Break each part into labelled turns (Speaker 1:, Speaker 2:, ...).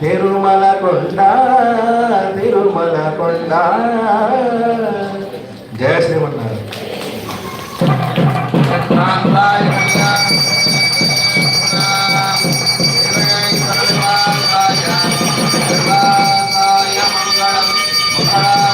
Speaker 1: తిరుమల కొండ తిరుమల కొండ. జయ శ్రీమన్నారాయణ.
Speaker 2: ఓం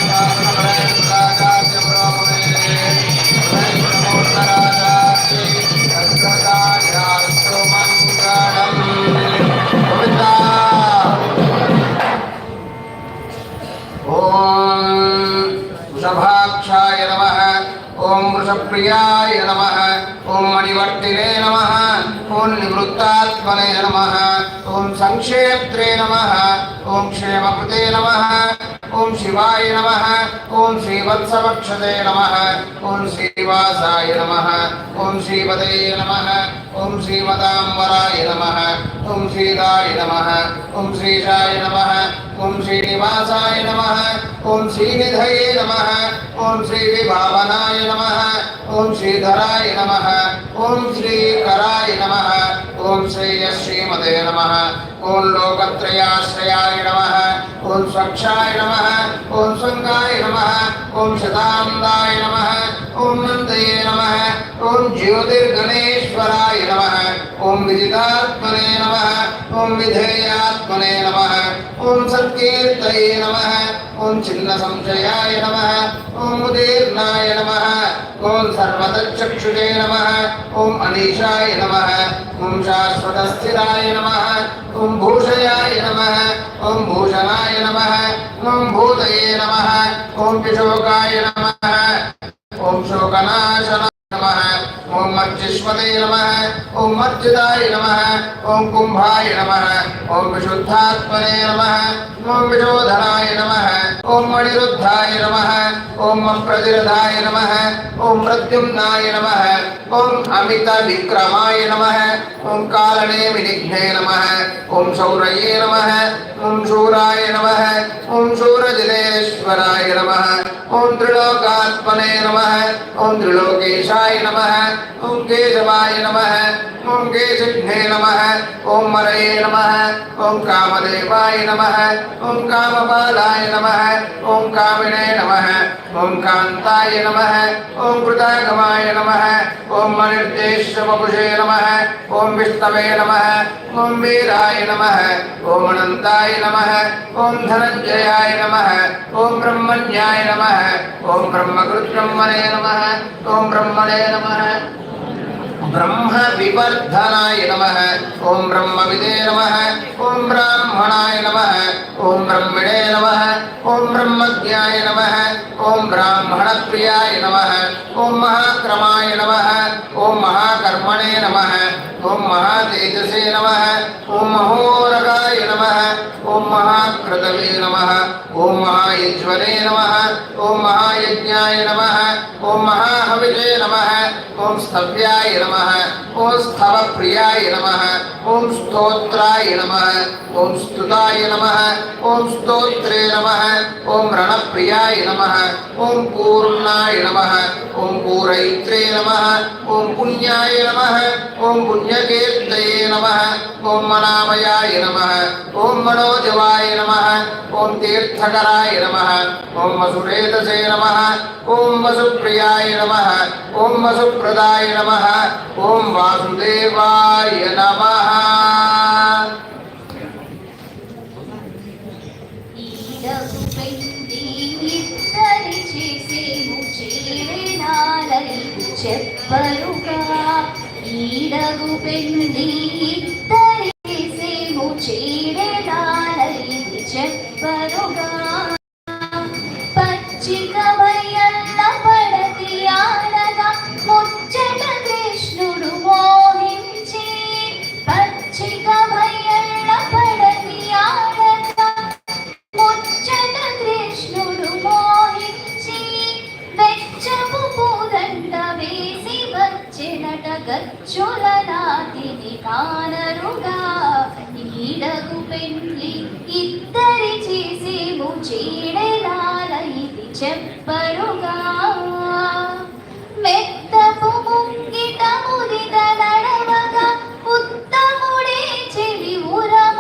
Speaker 2: ప్రియాయ నమ. ఓం మణివర్తినే నమ. ఓం నివృత్తాత్మనే నమ. ఓం సంక్షేప్త్రే నమ. ఓం క్షేమకృతే నమ. ఓం శివాయ నమ. ఓం శ్రీవత్సవక్షతే నమ. ఓం శ్రీవాసాయ నమ. ఓం శ్రీపదే నమ. ॐ श्रीमताम्बराय नमः ॐ श्रीराय नमः ॐ श्रीशाय नमः ॐ श्रीनिवासाय नमः ॐ श्रीनिधये नमः ॐ श्रीविभावनाय नमः ॐ श्रीधराय नमः ॐ श्रीकराय नमः ॐ श्रीयश्रीमते नमः ॐ लोकत्रयाश्रयाय नमः ॐ स्वक्षाय नमः ॐ सङ्गाय नमः ॐ शतानन्दाय नमः ॐ नन्दये नमः ॐ ज्योतिर्गणेश्वराय विदात्मने नमः ओम विधेयात्मने नमः ओम सत्कीर्तये नमः ओम ॐ छिन्नसंशयाय नमः ओम उदीर्णाय नमः ओम सर्वतच्चक्षुषे नमः ओम अनीशाय नमः ओम शाश्वतस्थिराय नमः ओम भूषयाय नमः ओम भूषणाय नमः ओम भूतये नमः ओम विशोकाय नमः ओम शोकनाशनाय नमः मज्जिष्वते नमः ओम मज्जिदाय नमः ओम कुंभाय नमः ओम विशुद्धात्मने नमः ओम विशोधनाय नमः ओम मणिरुद्धाय नमः। ओम प्रजरदाय नमः ओम प्रद्युम्नाय नमः ओम अमित विक्रमाय नमः ओम कालने विघ्ने नमः ओम सौरये नमः ओम शूराय नमः ओम शूरजलेश्वराय नमः ओम त्रिलोकात्मने नमः ओम त्रिलोकेशाय नमः ओम केशवाय नमः ओम केशिघ्ने नमः ओम मरये नमः ओम कामदेवाय नमः ओम कामपालाय नमः ओम कामिने नमः ओम कांताय नमः, ओम कृताय कृतागमाय नमः, ओम मनिर्देश मनिर्देशमपुषे नमः, ओम विष्णवे नमः, ओम वीराय नमः, ओम अनंताय नमः, ओम धनंजयाय नमः, ओम ब्रह्मण्याय नमः, ओम ब्रह्मकृत् ब्रह्मणे नमः, ओम ब्रह्मणे नमः। ब्रह्म विवर्धनाय नमः। ॐ ब्रह्मविदे नमः। ॐ ब्राह्मणाय नमः। ॐ ब्रह्मणे नमः। ॐ ब्रह्मज्ञाय नमः। ॐ ब्राह्मणप्रियाय नमः। ॐ महाक्रमाय नमः। ॐ महाकर्मणे नमः। ॐ महातेजसे नमः। ॐ महोरगाय नमः। ఓం మహాతేజసే నమ ఓం మహాయజ్వరే నమ ఓం మహాయజ్ఞాయ నమ ఓం మహాహవిజే నమ ఓం స్థవ్యాయ నమ ఓం స్థవ ప్రియాయ నమ ఓం స్తోత్రాయ నమ ఓం స్తుతాయ నమ ఓం స్తోత్రే నమ ఓం రణప్రియాయ నమ ఓం పూర్ణాయ నమ ఓం పూరైత్రే నమ ఓం పుణ్యాయ నమ ఓం పుణ్యకీర్తయే నమ ఓం మనామయాయ నమ ఓం మనో शिवाय नमः ॐ तीर्थकराय नमः ॐ वसुरेतसे नमः ॐ वसुप्रियाय नमः ॐ वसुप्रदाय नमः ॐ वासुदेवाय नमः
Speaker 3: చెప్పరుగా ఈడగు పెండి గచ్చొలనాతిని కానరుగా ఈడకు పెండ్లి ఇద్దరి చేసేము చేడెలాల ఇది చెప్పరుగా. మెత్తపు